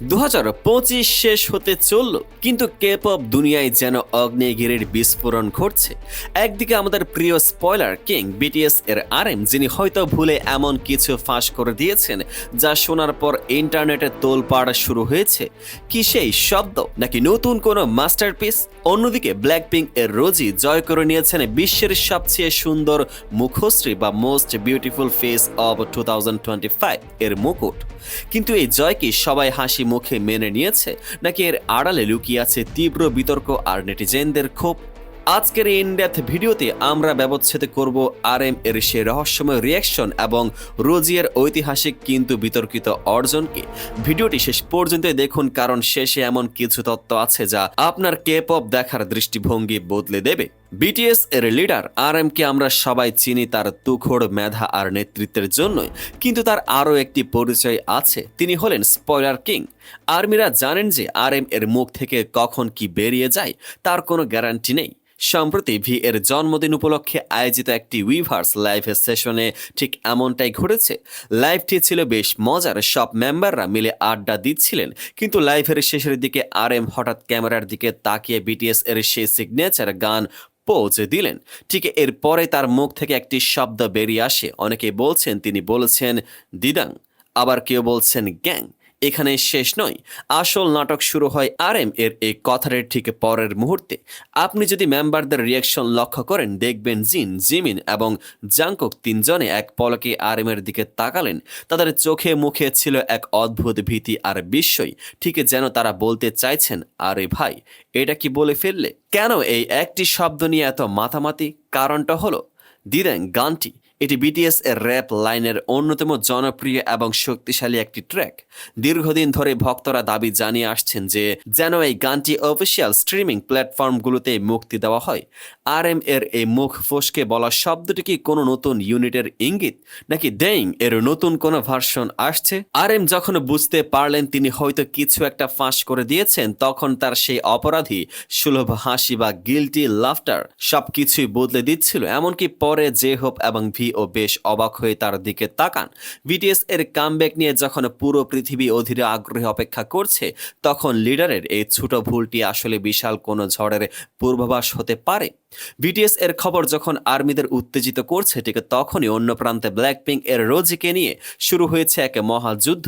দু হাজার পঁচিশ শেষ হতে চলল, কিন্তু কে পপ দুনিয়ায় যেন অগ্নেয়গিরির বিস্ফোরণ ঘটছে। একদিকে আমাদের প্রিয় স্পয়লার কিং বিটিএস এর আর এম যিনি হয়তো ভুলে এমন কিছু ফাঁস করে দিয়েছেন, যা শোনার পর ইন্টারনেটে তোলপাড় শুরু হয়েছে। কি সেই শব্দ, নাকি নতুন কোনো মাস্টারপিস? অন্যদিকে ব্ল্যাক পিঙ্ক এর রোজি জয় করে নিয়েছেন বিশ্বের সবচেয়ে সুন্দর মুখশ্রী বা most beautiful face of two এর মুকুট। কিন্তু এই জয় কি সবাই হাসি মুখে মেনে নিয়েছে, নাকি এর আড়ালে লুকিয়ে আছে তীব্র বিতর্ক আর নেটিজেনদের ক্ষোভ? আজকের এই ভিডিওতে আমরা ব্যবচ্ছেদ করব আর এম এর সে রহস্যময় রিয়াকশন এবং রোজিয়ের ঐতিহাসিক কিন্তু বিতর্কিত অর্জনকে। ভিডিওটি শেষ পর্যন্ত দেখুন, কারণ শেষে এমন কিছু তত্ত্ব আছে যা আপনার কে পপ দেখার দৃষ্টিভঙ্গি বদলে দেবে। বিটিএস এর লিডার আর এম কে আমরা সবাই চিনি তার তুখোড় মেধা আর নেতৃত্বের জন্যই। কিন্তু তার আরও একটি পরিচয় আছে। তিনি হলেন স্পয়লার কিং আর্মিরা জানেন যে আর এম এর মুখ থেকে কখন কি বেরিয়ে যায়, তার কোনো গ্যারান্টি নেই। সম্প্রতি ভি এর জন্মদিন উপলক্ষে আয়োজিত একটি উইভার্স লাইভ সেশনে ঠিক এমনটাই ঘটেছে। লাইভটি ছিল বেশ মজার। সব মেম্বাররা মিলে আড্ডা দিচ্ছিলেন। কিন্তু লাইভের শেষের দিকে আর এম হঠাৎ ক্যামেরার দিকে তাকিয়ে বিটিএস এর সেই সিগনেচার গান পৌঁছে দিলেন। ঠিক এরপরে তার মুখ থেকে একটি শব্দ বেরিয়ে আসে। অনেকে বলছেন, তিনি বলেছেন, দিদাং। আবার কেউ বলছেন, গ্যাং। এখানে শেষ নয়। আসল নাটক শুরু হয় আর এম এর এই কথাটির ঠিক পরের মুহূর্তে। আপনি যদি মেম্বারদের রিয়াকশন লক্ষ্য করেন, দেখবেন জিন, জিমিন এবং জাংকক তিনজনে এক পলকে আর এর দিকে তাকালেন। তাদের চোখে মুখে ছিল এক অদ্ভুত ভীতি আর বিস্ময়। ঠিক যেন তারা বলতে চাইছেন, আরে ভাই, এটা কি বলে ফেললে? কেন এই একটি শব্দ নিয়ে এত মাতামাতি? কারণটা হলো দিদেন গানটি এটি বিটিএস এর র্যাপ লাইনের অন্যতম জনপ্রিয় এবং শক্তিশালী একটি ট্র্যাক দীর্ঘদিন ধরে ভক্তরা দাবি জানিয়ে আসছেন যে, যেন এই গানটি অফিসিয়াল স্ট্রিমিং প্ল্যাটফর্মগুলোতে মুক্তি দেওয়া হয়। আর এম এর এই মুখ ফসকে বলা শব্দটি কি কোনো নতুন ইউনিটের ইঙ্গিত, নাকি ডেইং এর নতুন কোনো ভার্সন আসছে? আর এম যখন বুঝতে পারলেন তিনি হয়তো কিছু একটা ফাঁস করে দিয়েছেন, তখন তার সেই অপরাধী, সুলভ হাসি বা গিলটি লাফটার সবকিছুই বদলে দিচ্ছিল। এমনকি পরে জে হোপ এবং ভি ও বেশ অবাক হয়ে তার দিকে তাকান। বিটিএস এর কামব্যাক নিয়ে যখন পুরো পৃথিবী অধীরে আগ্রহে অপেক্ষা করছে, তখন লিডারের এই ছোট ভুলটি আসলে বিশাল কোনো ঝড়ের পূর্বাভাস হতে পারে। বিটিএস এর খবর যখন আর্মিদের উত্তেজিত করছে, ঠিক তখনই অন্য প্রান্তে ব্ল্যাক পিঙ্ক এর রোজিকে নিয়ে শুরু হয়েছে এক মহাযুদ্ধ।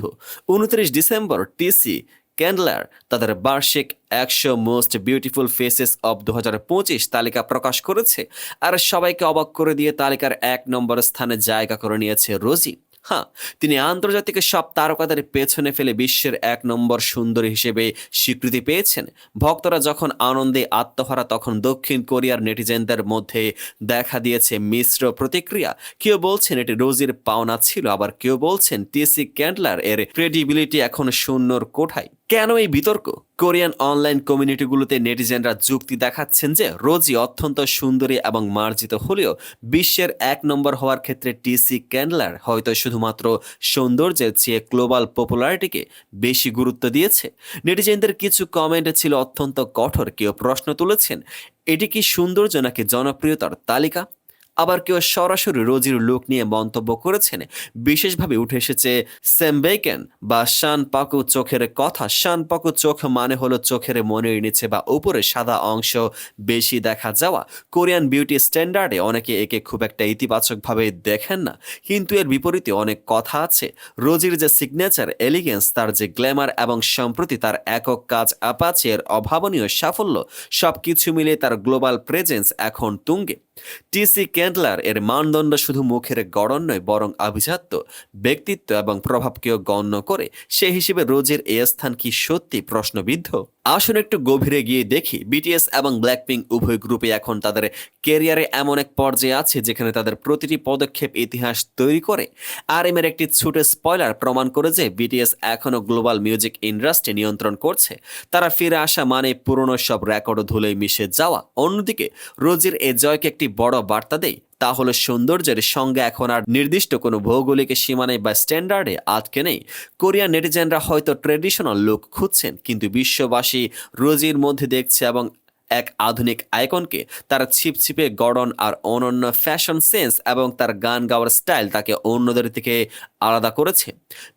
উনত্রিশ ডিসেম্বর টিসি ক্যান্ডলার তাদের বার্ষিক একশো মোস্ট বিউটিফুল ফেসেস অব দু হাজার পঁচিশ তালিকা প্রকাশ করেছে। আর সবাইকে অবাক করে দিয়ে তালিকার এক নম্বর স্থানে জায়গা করে নিয়েছে রোজি। হ্যাঁ তিনি আন্তর্জাতিক সব তারকাদের পেছনে ফেলে বিশ্বের এক নম্বর সুন্দরী হিসেবে স্বীকৃতি পেয়েছেন। ভক্তরা যখন আনন্দে আত্মহারা, তখন দক্ষিণ কোরিয়ার নেটিজেনদের মধ্যে দেখা দিয়েছে মিশ্র প্রতিক্রিয়া। কেউ বলছেন এটি রোজির পাওনা ছিল, আবার কেউ বলছেন টিসি ক্যান্ডলার এর ক্রেডিবিলিটি এখন শূন্যর কোঠায়। কেন এই বিতর্ক? কোরিয়ান অনলাইন কমিউনিটিগুলোতে নেটিজেনরা যুক্তি দেখাচ্ছেন যে রোজি অত্যন্ত সুন্দরী এবং মার্জিত হলেও বিশ্বের এক নম্বর হওয়ার ক্ষেত্রে টিসি ক্যান্ডলার হয়তো শুধুমাত্র সৌন্দর্যের চেয়ে গ্লোবাল পপুলারিটিকে বেশি গুরুত্ব দিয়েছে। নেটিজেনদের কিছু কমেন্ট ছিল অত্যন্ত কঠোর, কেউ প্রশ্ন তুলেছেন, এটি কি সৌন্দর্য নাকি জনপ্রিয়তার তালিকা? আবার কেউ সরাসরি রোজির লুক নিয়ে মন্তব্য করেছেন। বিশেষভাবে উঠে এসেছে সেমবেকেন বা শান পাকু চোখের কথা। শান পাকু চোখ মানে হলো চোখের মনের নিচে বা উপরে সাদা অংশ বেশি দেখা যাওয়া। কোরিয়ান বিউটি স্ট্যান্ডার্ডে অনেকে একে খুব একটা ইতিবাচকভাবে দেখেন না। কিন্তু এর বিপরীতে অনেক কথা আছে। রোজির যে সিগনেচার এলিগেন্স তার যে গ্ল্যামার এবং সম্প্রতি তার একক কাজ আপাচের অভাবনীয় সাফল্য সব কিছু মিলে তার গ্লোবাল প্রেজেন্স এখন তুঙ্গে। টিসি ক্যান্ডলার এর মানদণ্ড শুধু মুখের গড়ন নয়, বরং আভিজাত্য, ব্যক্তিত্ব এবং প্রভাবকেও গণ্য করে। সে হিসেবে রোজের এ স্থান কি সত্যি প্রশ্নবিদ্ধ? আসুন একটু গভীরে গিয়ে দেখি বিটিএস এবং ব্ল্যাকপিঙ্ক উভয় গ্রুপে এখন তাদের কেরিয়ারে এমন এক পর্যায়ে আছে যেখানে তাদের প্রতিটি পদক্ষেপ ইতিহাস তৈরি করে। আর এম এর একটি ছোট স্পয়লার প্রমাণ করে যে বিটিএস এখনও গ্লোবাল মিউজিক ইন্ডাস্ট্রি নিয়ন্ত্রণ করছে। তারা ফিরে আসা মানে পুরনো সব রেকর্ড ধুলোয় মিশে যাওয়া। অন্যদিকে, রোজির এ জয়কে একটি বড় বার্তা দেয় তা হলো সৌন্দর্যের সঙ্গে এখন আর নির্দিষ্ট কোনো ভৌগোলিক সীমানায় বা স্ট্যান্ডার্ডে আটকে নেই। কোরিয়ান নেটিজেনরা হয়তো ট্রেডিশনাল লুক খুঁজছেন, কিন্তু বিশ্ববাসী রোজির মধ্যে দেখছে এবং এক আধুনিক আইকনকে তার ছিপছিপে গড়ন আর অনন্য ফ্যাশন সেন্স এবং তার গান গাওয়ার স্টাইল তাকে অন্যদের থেকে আলাদা করেছে।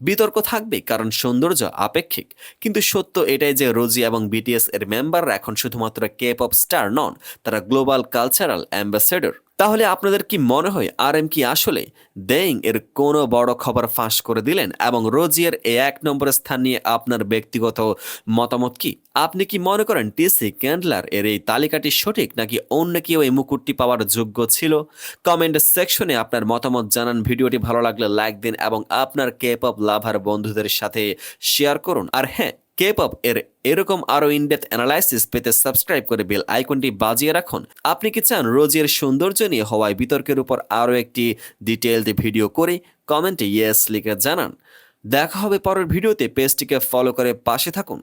বিতর্ক থাকবে, কারণ সৌন্দর্য আপেক্ষিক। কিন্তু সত্য এটাই যে রোজি এবং বিটিএস এর মেম্বাররা এখন শুধুমাত্র কে পপ স্টার নন, তারা গ্লোবাল কালচারাল অ্যাম্বাসেডর তাহলে আপনাদের কি মনে হয় আর এম কি আসলে দেইং এর কোনো বড় খবর ফাঁস করে দিলেন এবং রোজিয়ার এই এক নম্বরের স্থান নিয়ে আপনার ব্যক্তিগত মতামত কি? আপনি কি মনে করেন টিসি ক্যান্ডলার এর এই তালিকাটি সঠিক নাকি অন্য কেউ এই মুকুটটি পাওয়ার যোগ্য ছিল? কমেন্ট সেকশনে আপনার মতামত জানান। ভিডিওটি ভালো লাগলে লাইক দিন এবং আপনার কেপ পপ লাভার বন্ধুদের সাথে শেয়ার করুন। আর হ্যাঁ কে পপ এর এরকম আরও ইনডেপথ অ্যানালাইসিস পেতে সাবস্ক্রাইব করে বেল আইকনটি বাজিয়ে রাখুন। আপনি কি চান রোজের সৌন্দর্য নিয়ে হওয়ায় বিতর্কের উপর আরও একটি ডিটেলড ভিডিও করে কমেন্টে ইয়েস লিখে জানান। দেখা হবে পরের ভিডিওতে পেজটিকে ফলো করে পাশে থাকুন।